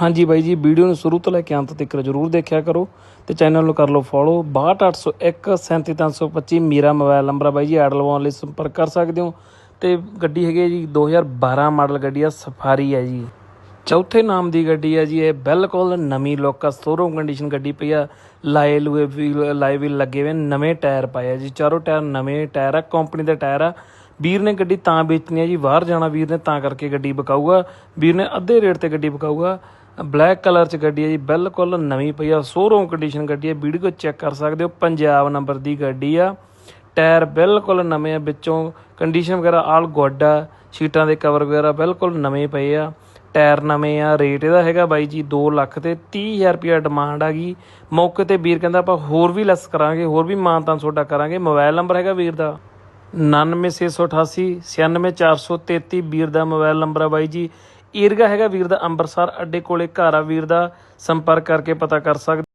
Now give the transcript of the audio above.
ਹਾਂਜੀ ਬਾਈ ਜੀ, ਵੀਡੀਓ ਨੂੰ ਸ਼ੁਰੂ ਤੋਂ ਲੈ ਕੇ ਅੰਤ ਤੱਕ ਜਰੂਰ ਦੇਖਿਆ ਕਰੋ ਤੇ ਚੈਨਲ ਨੂੰ ਕਰ ਲਓ ਫੋਲੋ 62801 37325 ਮੇਰਾ ਮੋਬਾਈਲ ਨੰਬਰ ਆ ਬਾਈ ਜੀ, ਐਡ ਲਵਾਉਣ ਲਈ ਸੰਪਰਕ ਕਰ ਸਕਦੇ ਹੋ। ਤੇ ਗੱਡੀ ਹੈਗੀ ਹੈ ਜੀ 2012 ਮਾਡਲ ਗੱਡੀ ਆ ਸਫਾਰੀ ਹੈ ਜੀ। ਚੌਥੇ ਨਾਮ ਦੀ ਗੱਡੀ ਹੈ ਜੀ, ਇਹ ਬਿਲਕੁਲ ਨਵੀਂ ਲੁੱਕ ਆ ਸ਼ੋਰੂਮ ਕੰਡੀਸ਼ਨ ਗੱਡੀ ਪਈ ਆ। ਲਾਏ ਲੂਏ ਵੀ, ਲਾਏ ਵੀ ਲੱਗੇ ਹੋਏ ਨਵੇਂ ਟਾਇਰ ਪਾਏ ਆ ਜੀ, ਚਾਰੋਂ ਟਾਇਰ ਨਵੇਂ ਟਾਇਰ ਆ ਕੰਪਨੀ ਦਾ ਟਾਇਰ ਆ। ਵੀਰ ਨੇ ਗੱਡੀ ਤਾਂ ਵੇਚਣੀ ਹੈ ਜੀ, ਬਾਹਰ ਜਾਣਾ ਵੀਰ ਨੇ ਤਾਂ ਕਰਕੇ ਗੱਡੀ ਵਿਕਾਊਗਾ ਵੀਰ ਨੇ ਅੱਧੇ ਰੇਟ ਤੇ ਗੱਡੀ ਵਿਕਾਊਗਾ ਬਲੈਕ ਕਲਰ ਚ ਗੱਡੀ ਹੈ ਜੀ, ਬਿਲਕੁਲ ਨਵੀਂ ਪਈ ਆ ਸ਼ੋਰੂਮ ਕੰਡੀਸ਼ਨ ਗੱਡੀ ਹੈ ਵੀਡੀਓ ਚੈੱਕ ਕਰ ਸਕਦੇ ਹੋ, ਪੰਜਾਬ ਨੰਬਰ ਦੀ ਗੱਡੀ ਆ। ਟਾਇਰ ਬਿਲਕੁਲ ਨਵੇਂ ਆ, ਵਿੱਚੋਂ ਕੰਡੀਸ਼ਨ ਵਗੈਰਾ ਆਲ ਗੁੱਡ ਆ, ਸੀਟਾਂ ਦੇ ਕਵਰ ਵਗੈਰਾ ਬਿਲਕੁਲ ਨਵੇਂ ਪਏ ਆ। ਟਾਇਰ ਨਵੇਂ ਆ ਰੇਟ ਇਹਦਾ ਹੈਗਾ ਬਾਈ ਜੀ 2 ਲੱਖ ਤੇ 30000 ਰੁਪਿਆ ਡਿਮਾਂਡ ਆ ਗਈ। ਮੌਕੇ ਤੇ ਵੀਰ ਕਹਿੰਦਾ ਆਪਾਂ ਹੋਰ ਵੀ ਲੈਸ ਕਰਾਂਗੇ, ਹੋਰ ਵੀ ਮਾਨਤਾਨ ਤੁਹਾਡਾ ਕਰਾਂਗੇ ਮੋਬਾਈਲ ਨੰਬਰ ਹੈਗਾ ਵੀਰ ਦਾ। 99688 96433 ਵੀਰ ਦਾ ਮੋਬਾਈਲ ਨੰਬਰ ਆ ਬਾਈ ਜੀ। ਈਰਗਾ ਹੈਗਾ ਵੀਰ ਦਾ ਅੰਮ੍ਰਿਤਸਰ ਅੱਡੇ ਕੋਲੇ ਘਰ ਆ ਵੀਰ ਦਾ। ਸੰਪਰਕ ਕਰਕੇ ਪਤਾ ਕਰ ਸਕਦੇ